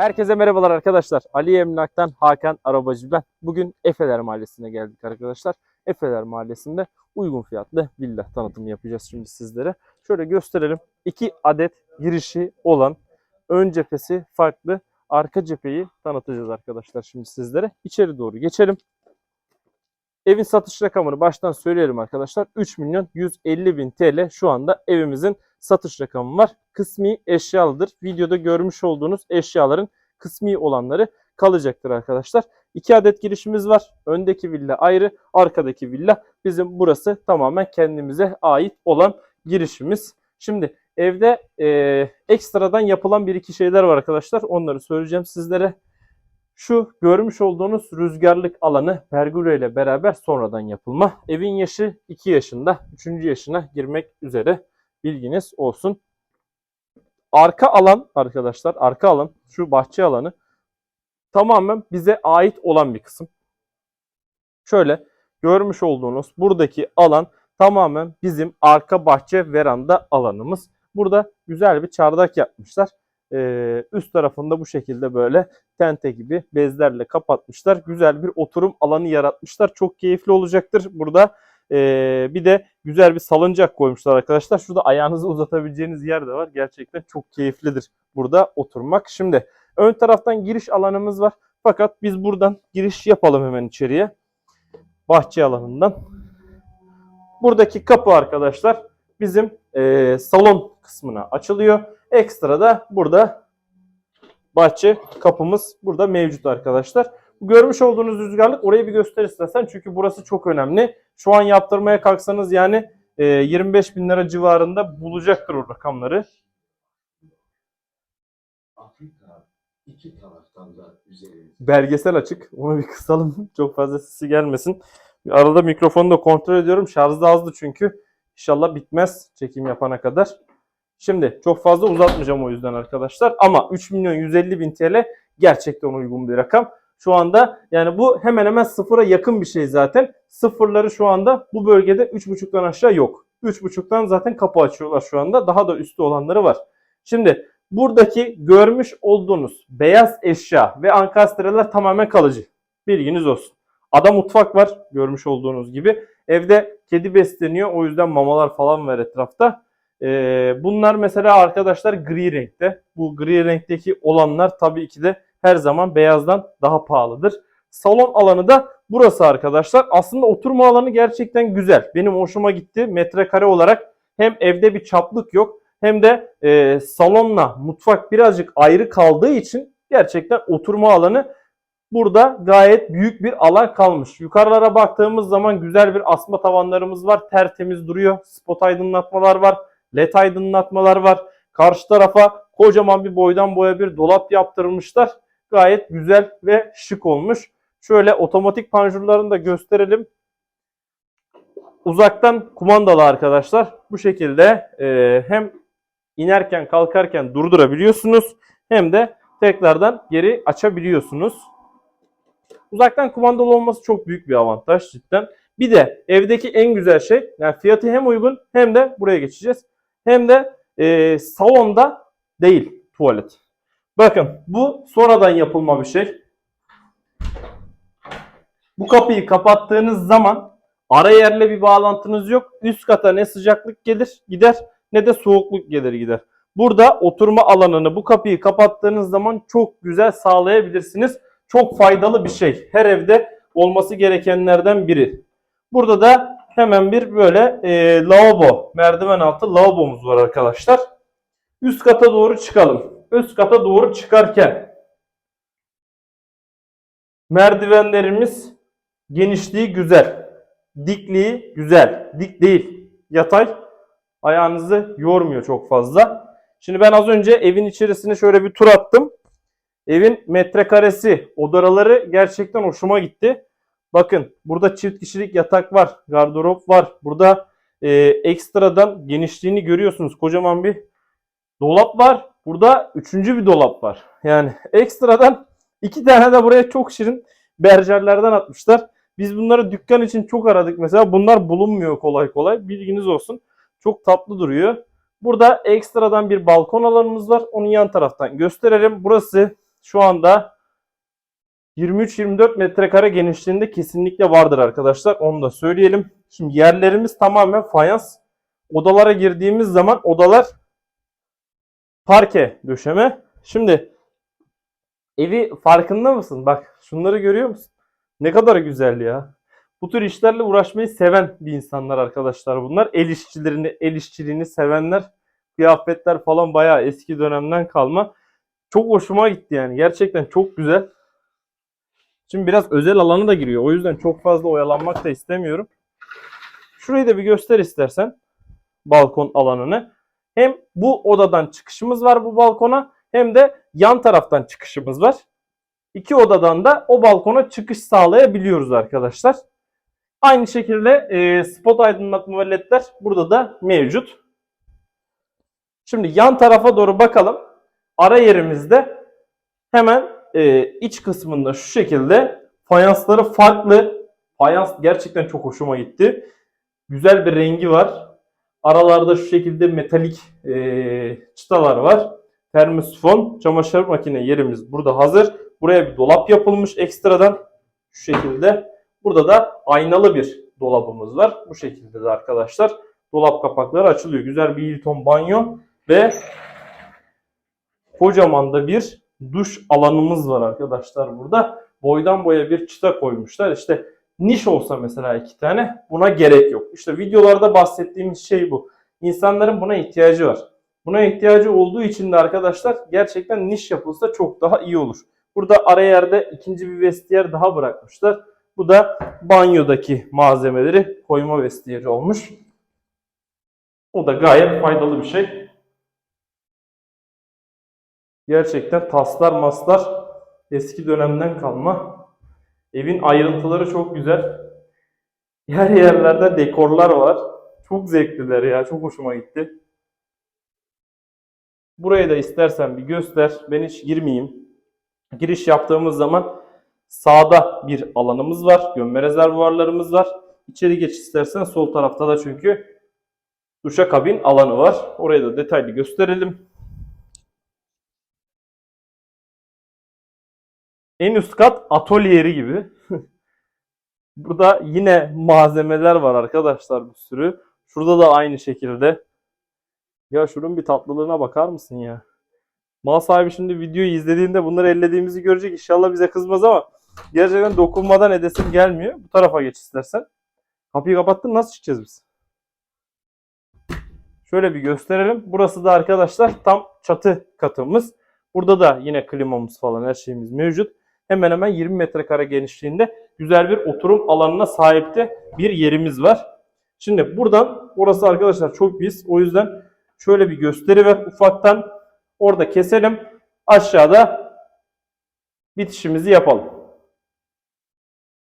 Herkese merhabalar arkadaşlar. Ali Emlak'tan Hakan Arabacı ben. Bugün Efeler Mahallesi'ne geldik arkadaşlar. Efeler Mahallesi'nde uygun fiyatlı villa tanıtımı yapacağız şimdi sizlere. Şöyle gösterelim. 2 adet girişi olan ön cephesi farklı arka cepheyi tanıtacağız arkadaşlar şimdi sizlere. İçeri doğru geçelim. Evin satış rakamını baştan söyleyelim arkadaşlar. 3 milyon 150 bin TL şu anda evimizin satış rakamı var. Kısmi eşyalıdır. Videoda görmüş olduğunuz eşyaların kısmi olanları kalacaktır arkadaşlar. 2 adet girişimiz var. Öndeki villa ayrı, arkadaki villa bizim burası tamamen kendimize ait olan girişimiz. Şimdi evde e, ekstradan yapılan bir iki şeyler var arkadaşlar. Onları söyleyeceğim sizlere. Şu görmüş olduğunuz rüzgarlık alanı pergüle ile beraber sonradan yapılma. Evin yaşı 2 yaşında, 3. yaşına girmek üzere bilginiz olsun. Arka alan arkadaşlar, arka alan şu bahçe alanı tamamen bize ait olan bir kısım. Şöyle görmüş olduğunuz buradaki alan tamamen bizim arka bahçe veranda alanımız. Burada güzel bir çardak yapmışlar. Ee, üst tarafında bu şekilde böyle tente gibi bezlerle kapatmışlar. Güzel bir oturum alanı yaratmışlar. Çok keyifli olacaktır burada. Ee, bir de güzel bir salıncak koymuşlar arkadaşlar. Şurada ayağınızı uzatabileceğiniz yer de var. Gerçekten çok keyiflidir burada oturmak. Şimdi ön taraftan giriş alanımız var. Fakat biz buradan giriş yapalım hemen içeriye. Bahçe alanından. Buradaki kapı arkadaşlar bizim e, salon kısmına açılıyor. Ekstra da burada bahçe kapımız burada mevcut arkadaşlar. Görmüş olduğunuz rüzgarlık orayı bir göster istersen çünkü burası çok önemli. Şu an yaptırmaya kalksanız yani e, 25 bin lira civarında bulacaktır o rakamları. Afrika iki taraftan da. Belgesel açık. Onu bir kısalım. Çok fazla sesi gelmesin. Arada mikrofonu da kontrol ediyorum. Şarjı da azdı çünkü. İnşallah bitmez çekim yapana kadar. Şimdi çok fazla uzatmayacağım o yüzden arkadaşlar. Ama 3 milyon 150 bin TL gerçekten uygun bir rakam. Şu anda yani bu hemen hemen sıfıra yakın bir şey zaten. Sıfırları şu anda bu bölgede 3.5'tan aşağı yok. 3.5'tan zaten kapı açıyorlar şu anda. Daha da üstü olanları var. Şimdi buradaki görmüş olduğunuz beyaz eşya ve ankastreler tamamen kalıcı. Bilginiz olsun. Ada mutfak var görmüş olduğunuz gibi. Evde kedi besleniyor o yüzden mamalar falan var etrafta. Ee, bunlar mesela arkadaşlar gri renkte. Bu gri renkteki olanlar tabii ki de her zaman beyazdan daha pahalıdır. Salon alanı da burası arkadaşlar. Aslında oturma alanı gerçekten güzel. Benim hoşuma gitti. Metrekare olarak hem evde bir çaplık yok hem de e, salonla mutfak birazcık ayrı kaldığı için gerçekten oturma alanı burada gayet büyük bir alan kalmış. Yukarılara baktığımız zaman güzel bir asma tavanlarımız var. Tertemiz duruyor. Spot aydınlatmalar var. LED aydınlatmalar var. Karşı tarafa kocaman bir boydan boya bir dolap yaptırmışlar. Gayet güzel ve şık olmuş. Şöyle otomatik panjurlarını da gösterelim. Uzaktan kumandalı arkadaşlar. Bu şekilde e, hem inerken kalkarken durdurabiliyorsunuz hem de tekrardan geri açabiliyorsunuz. Uzaktan kumandalı olması çok büyük bir avantaj cidden. Bir de evdeki en güzel şey yani fiyatı hem uygun hem de buraya geçeceğiz. Hem de e, salonda değil tuvalet. Bakın bu sonradan yapılma bir şey. Bu kapıyı kapattığınız zaman ara yerle bir bağlantınız yok. Üst kata ne sıcaklık gelir gider ne de soğukluk gelir gider. Burada oturma alanını bu kapıyı kapattığınız zaman çok güzel sağlayabilirsiniz. Çok faydalı bir şey. Her evde olması gerekenlerden biri. Burada da hemen bir böyle e, lavabo, merdiven altı lavabomuz var arkadaşlar. Üst kata doğru çıkalım. Üst kata doğru çıkarken merdivenlerimiz genişliği güzel. Dikliği güzel. Dik değil. Yatay. Ayağınızı yormuyor çok fazla. Şimdi ben az önce evin içerisine şöyle bir tur attım. Evin metrekaresi, odaları gerçekten hoşuma gitti. Bakın burada çift kişilik yatak var, gardırop var. Burada e, ekstradan genişliğini görüyorsunuz. Kocaman bir dolap var. Burada üçüncü bir dolap var. Yani ekstradan iki tane de buraya çok şirin berjerlerden atmışlar. Biz bunları dükkan için çok aradık mesela. Bunlar bulunmuyor kolay kolay. Bilginiz olsun. Çok tatlı duruyor. Burada ekstradan bir balkon alanımız var. Onu yan taraftan gösterelim. Burası şu anda 23-24 metrekare genişliğinde kesinlikle vardır arkadaşlar. Onu da söyleyelim. Şimdi yerlerimiz tamamen fayans. Odalara girdiğimiz zaman odalar parke döşeme. Şimdi evi farkında mısın? Bak şunları görüyor musun? Ne kadar güzel ya. Bu tür işlerle uğraşmayı seven bir insanlar arkadaşlar bunlar. El işçilerini, el işçiliğini sevenler. Kıyafetler falan bayağı eski dönemden kalma. Çok hoşuma gitti yani. Gerçekten çok güzel. Şimdi biraz özel alanı da giriyor. O yüzden çok fazla oyalanmak da istemiyorum. Şurayı da bir göster istersen. Balkon alanını. Hem bu odadan çıkışımız var bu balkona hem de yan taraftan çıkışımız var. İki odadan da o balkona çıkış sağlayabiliyoruz arkadaşlar. Aynı şekilde e, spot aydınlatma ledler burada da mevcut. Şimdi yan tarafa doğru bakalım. Ara yerimizde hemen e, iç kısmında şu şekilde fayansları farklı. Fayans gerçekten çok hoşuma gitti. Güzel bir rengi var. Aralarda şu şekilde metalik e, çıtalar var. Termosifon çamaşır makine yerimiz burada hazır. Buraya bir dolap yapılmış ekstradan. Şu şekilde. Burada da aynalı bir dolabımız var. Bu şekilde de arkadaşlar. Dolap kapakları açılıyor. Güzel bir Hilton banyo ve kocaman da bir duş alanımız var arkadaşlar burada. Boydan boya bir çıta koymuşlar. İşte niş olsa mesela iki tane buna gerek yok. İşte videolarda bahsettiğimiz şey bu. İnsanların buna ihtiyacı var. Buna ihtiyacı olduğu için de arkadaşlar gerçekten niş yapılsa çok daha iyi olur. Burada ara yerde ikinci bir vestiyer daha bırakmışlar. Bu da banyodaki malzemeleri koyma vestiyeri olmuş. O da gayet faydalı bir şey. Gerçekten taslar maslar eski dönemden kalma. Evin ayrıntıları çok güzel. Yer yerlerde dekorlar var. Çok zevkliler ya. Çok hoşuma gitti. Burayı da istersen bir göster. Ben hiç girmeyeyim. Giriş yaptığımız zaman sağda bir alanımız var. Gömme rezervuarlarımız var. İçeri geç istersen sol tarafta da çünkü duşakabin alanı var. Orayı da detaylı gösterelim. En üst kat atölye yeri gibi. Burada yine malzemeler var arkadaşlar bir sürü. Şurada da aynı şekilde. Ya şunun bir tatlılığına bakar mısın ya? Mal sahibi şimdi videoyu izlediğinde bunları ellediğimizi görecek. İnşallah bize kızmaz ama gerçekten dokunmadan edesim gelmiyor. Bu tarafa geç istersen. Kapıyı kapattın nasıl çıkacağız biz? Şöyle bir gösterelim. Burası da arkadaşlar tam çatı katımız. Burada da yine klimamız falan her şeyimiz mevcut. Hemen hemen 20 metrekare genişliğinde güzel bir oturum alanına sahipte bir yerimiz var. Şimdi buradan orası arkadaşlar çok pis. O yüzden şöyle bir gösteri ver ufaktan. Orada keselim. Aşağıda bitişimizi yapalım.